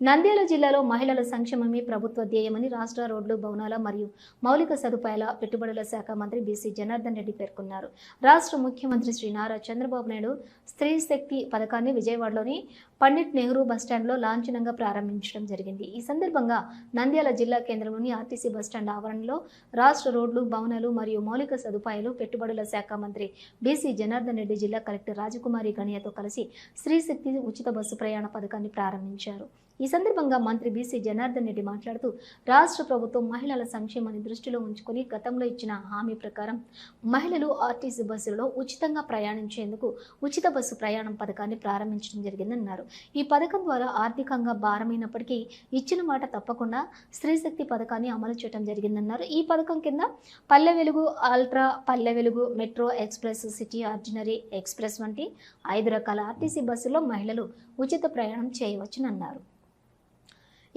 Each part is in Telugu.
నంద్యాల జిల్లాలో మహిళల సంక్షేమమే ప్రభుత్వ ధ్యేయమని రాష్ట్ర రోడ్లు భవనాల మరియు మౌలిక సదుపాయాల పెట్టుబడుల శాఖ మంత్రి బీసీ జనార్దన్ రెడ్డి పేర్కొన్నారు. రాష్ట్ర ముఖ్యమంత్రి శ్రీ నారా చంద్రబాబు నాయుడు స్త్రీ శక్తి పథకాన్ని విజయవాడలోని పండిట్ నెహ్రూ బస్టాండ్లో లాంఛనంగా ప్రారంభించడం జరిగింది. ఈ సందర్భంగా నంద్యాల జిల్లా కేంద్రంలోని ఆర్టీసీ బస్టాండ్ ఆవరణలో రాష్ట్ర రోడ్లు భవనాలు మరియు మౌలిక సదుపాయాలు పెట్టుబడుల శాఖ మంత్రి బీసీ జనార్దన్ రెడ్డి జిల్లా కలెక్టర్ రాజకుమారి గణియతో కలిసి స్త్రీ శక్తి ఉచిత బస్సు ప్రయాణ పథకాన్ని ప్రారంభించారు. ఈ ఈ సందర్భంగా మంత్రి బీసీ జనార్దన్ రెడ్డి మాట్లాడుతూ రాష్ట్ర ప్రభుత్వం మహిళల సంక్షేమాన్ని దృష్టిలో ఉంచుకొని గతంలో ఇచ్చిన హామీ ప్రకారం మహిళలు ఆర్టీసీ బస్సులలో ఉచితంగా ప్రయాణించేందుకు ఉచిత బస్సు ప్రయాణం పథకాన్ని ప్రారంభించడం జరిగిందన్నారు. ఈ పథకం ద్వారా ఆర్థికంగా భారమైనప్పటికీ ఇచ్చిన మాట తప్పకుండా స్త్రీశక్తి పథకాన్ని అమలు చేయడం జరిగిందన్నారు. ఈ పథకం కింద పల్లె Velugu ultra Palle Velugu metro express city ordinary express వంటి ఐదు రకాల ఆర్టీసీ బస్సుల్లో మహిళలు ఉచిత ప్రయాణం చేయవచ్చునన్నారు.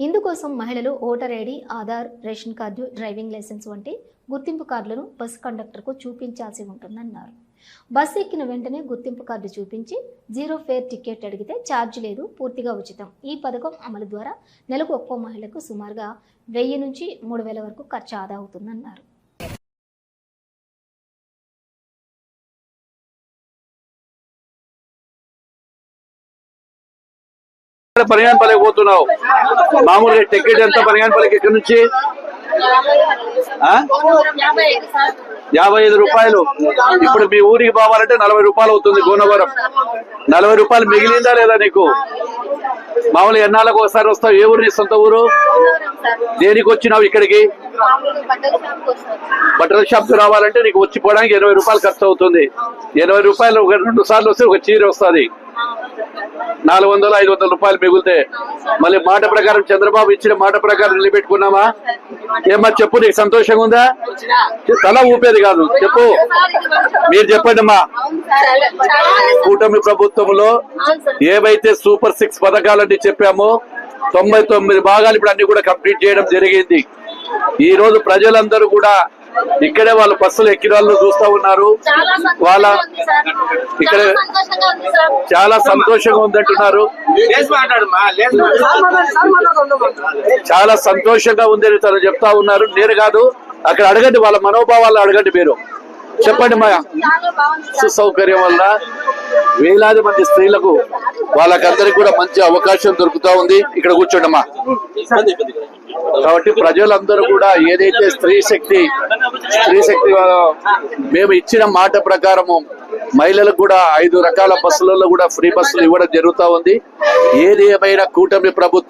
ఇందుకోసం మహిళలు voter ID Aadhaar ration card driving licence వంటి గుర్తింపు కార్డులను బస్సు కండక్టర్కు చూపించాల్సి ఉంటుందన్నారు. బస్సు ఎక్కిన వెంటనే గుర్తింపు కార్డు చూపించి జీరో ఫేర్ టికెట్ అడిగితే ఛార్జ్ లేదు పూర్తిగా ఉచితం. ఈ పథకం అమలు ద్వారా నెలకు ఒక్కో మహిళకు సుమారుగా వెయ్యి నుంచి మూడు వేల వరకు ఖర్చు ఆదా అవుతుందన్నారు. పనిగానపల్లికి పోతున్నావు? మామూలుగా టికెట్ ఎంత పనిగానపల్లికి ఇక్కడ నుంచి? ఆ? యాభై ఐదు రూపాయలు. ఇప్పుడు మీ ఊరికి పోవాలంటే నలభై రూపాయలు అవుతుంది గోనవరం. నలభై రూపాయలు మిగిలిందా లేదా నీకు? మామూలుగా ఎన్నాళ్ళకు ఒకసారి వస్తావు? ఏ ఊరు నీ సొంత ఊరు? దేనికి వచ్చినావు ఇక్కడికి బట్టల షాప్కు రావాలంటే నీకు వచ్చి పోవడానికి ఎనభై రూపాయలు ఖర్చు అవుతుంది ఎనభై రూపాయలు ఒక రెండు సార్లు వస్తే ఒక చీర వస్తుంది. నాలుగు వందలు ఐదు వందల రూపాయలు మిగులుతే. మళ్ళీ మాట ప్రకారం చంద్రబాబు ఇచ్చిన మాట ప్రకారం నిలబెట్టుకున్నామా ఏమా చెప్పు నీకు సంతోషంగా ఉందా? తల ఊపేది కాదు. చెప్పు. మీరు చెప్పండి అమ్మా. కూటమి ప్రభుత్వంలో ఏవైతే సూపర్ సిక్స్ పథకాలని చెప్పామో తొంభై తొమ్మిది భాగాలు ఇప్పుడు అన్ని కూడా కంప్లీట్ చేయడం జరిగింది. ఈ రోజు ప్రజలందరూ కూడా ఇక్కడే వాళ్ళ బస్సులు ఎక్కిన వాళ్ళు చూస్తా ఉన్నారు. వాళ్ళ ఇక్కడ చాలా సంతోషంగా ఉందంటున్నారు. చాలా సంతోషంగా ఉందని తను చెప్తా ఉన్నారు. నేను కాదు అక్కడ అడగండి వాళ్ళ మనోభావాలు అడగండి మీరు. చెప్పండి మా సుసౌకర్యం వల్ల వేలాది మంది స్త్రీలకు వాళ్ళకందరికి కూడా మంచి అవకాశం దొరుకుతా ఉంది. ఇక్కడ కూర్చోండమ్మా. కాబట్టి ప్రజలందరూ కూడా ఏదైతే స్త్రీ శక్తి స్త్రీ శక్తి మేము ఇచ్చిన మాట ప్రకారము మహిళలకు కూడా ఐదు రకాల బస్సులలో కూడా ఫ్రీ బస్సులు ఇవ్వడం జరుగుతా ఉంది. ఏది ఏమైనా కూటమి ప్రభుత్వం